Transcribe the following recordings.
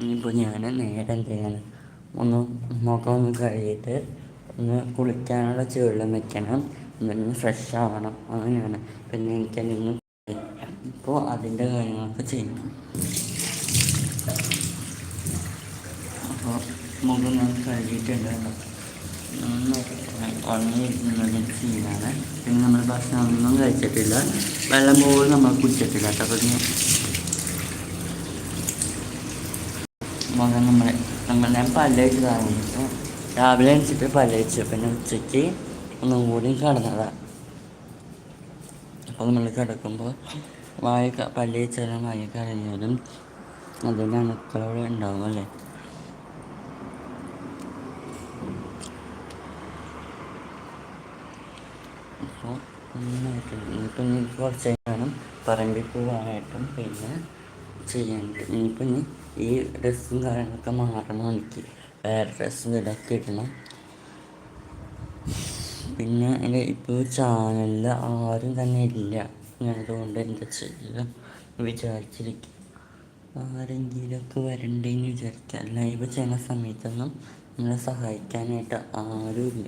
ഇനിയിപ്പോൾ ഞാൻ നേരെ എന്ത് ചെയ്യണം? ഒന്ന് മുഖം ഒന്ന് കഴുകിയിട്ട് ഒന്ന് കുളിക്കാനുള്ള ചെളിയും വെക്കണം. എന്നിട്ട് ഫ്രഷ് ആവണം. അങ്ങനെയാണ്. പിന്നെ എനിക്ക് നിന്ന് ഇപ്പോൾ അതിന്റെ കാര്യങ്ങളൊക്കെ ചെയ്യണം. അപ്പോൾ മുഖം ഞാൻ കഴുകിയിട്ടുണ്ട് ഉണങ്ങിയിരിക്കുന്നതിന് സീനാണ് പിന്നെ നമ്മൾ ഭക്ഷണമൊന്നും കഴിച്ചിട്ടില്ല. വെള്ളം പോലും നമ്മൾ കുടിച്ചിട്ടില്ല കേട്ടോ. അപ്പോൾ ഇനി മുഖം നമ്മൾ ഞാൻ പല്ലേച്ചതാണ് അപ്പോൾ രാവിലെ എണിച്ചിട്ട് പല്ലേച്ചു പിന്നെ ഉച്ചയ്ക്ക് ഒന്നും കൂടി കിടന്നതാണ് അപ്പോൾ നമ്മൾ കിടക്കുമ്പോൾ വായ പല്ലേച്ചാലും വായ കരഞ്ഞാലും അതിന്റെ അണുക്കളോടെ ഉണ്ടാവും അല്ലേ? അപ്പോൾ നന്നായിട്ട് ഇനിയിപ്പോൾ എനിക്ക് കുറച്ച് കഴിഞ്ഞാലും പറമ്പിൽ പോകാനായിട്ടും പിന്നെ ചെയ്യാനുണ്ട്. ഇനിയിപ്പോൾ ഇനി ഈ ഡ്രസ്സും കാര്യങ്ങളൊക്കെ മാറണം എനിക്ക്. വേറെ ഡ്രസ്സും ഇതൊക്കെ ഇടണം. പിന്നെ എന്റെ ഇപ്പോൾ ചാനലിൽ ആരും തന്നെ ഇല്ല. ഞാനതുകൊണ്ട് എന്താ ചെയ്യുക വിചാരിച്ചിരിക്കും. ആരെങ്കിലുമൊക്കെ വരണ്ടേന്ന് വിചാരിക്കുക ലൈവ് ചെയ്യുന്ന സമയത്തൊന്നും നിങ്ങളെ സഹായിക്കാനായിട്ട് ആരുമില്ല.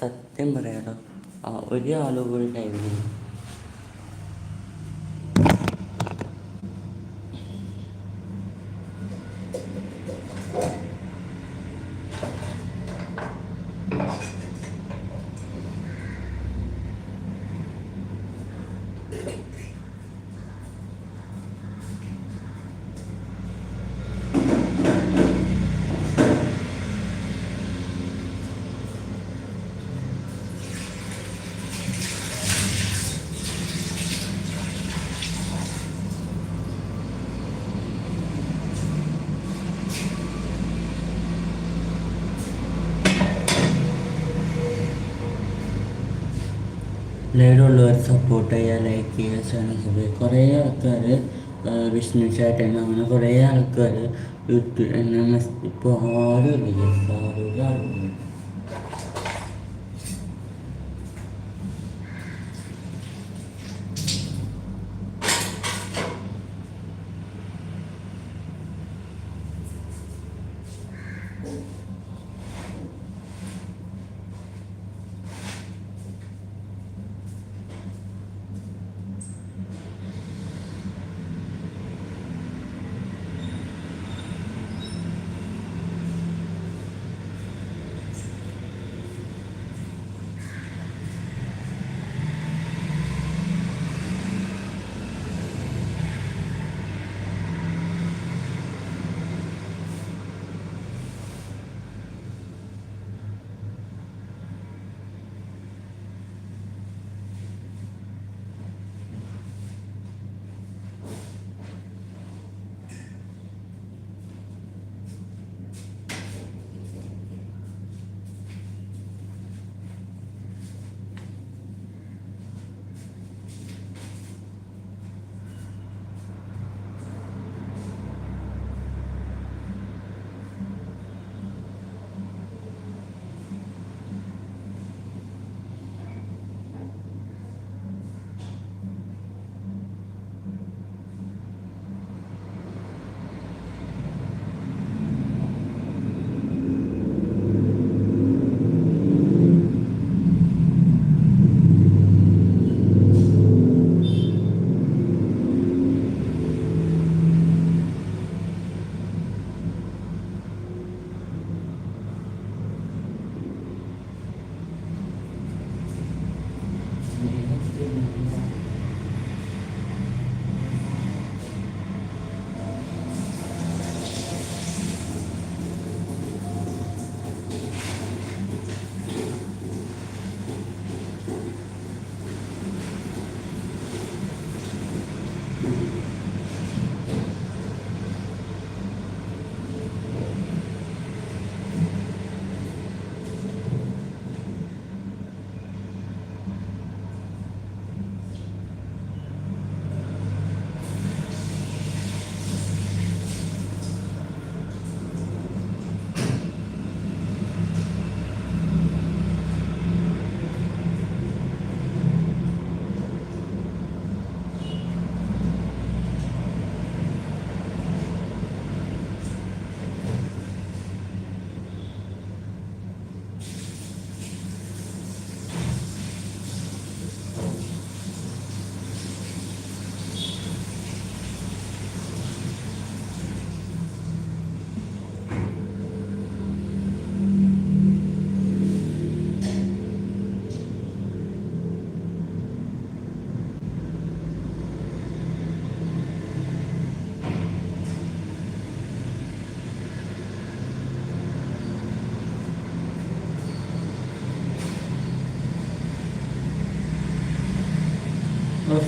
സത്യം പറയാടോ ഒരാളുകൂടി ഒരാളും കൂടി ലൈവിലില്ല ലൈവിലുള്ളവർ സപ്പോർട്ട് ചെയ്യുക ലൈക്ക് ചെയ്യുക സബ്സ്ക്രൈബ് കുറേ ആൾക്കാർ വിഷ്ണു ചേട്ടൻ അങ്ങനെ കുറേ ആൾക്കാർ യൂട്യൂബ് എന്നെ ഇപ്പോൾ ആരും ഇല്ല ആരും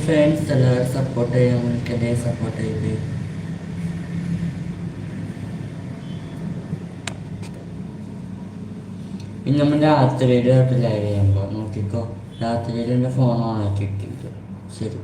ഫ്രണ്ട്സ് എല്ലാവരും സപ്പോർട്ട് ചെയ്യാൻ എനിക്കെന്നെ സപ്പോർട്ട് ചെയ്ത് പിന്നെ നമ്മൾ രാത്രിയുടെ ലൈവ് ചെയ്യുമ്പോൾ നോക്കിക്കോ. രാത്രിയിൽ എന്റെ ഫോൺ ആക്കി ഇട്ടിട്ട് ശരി.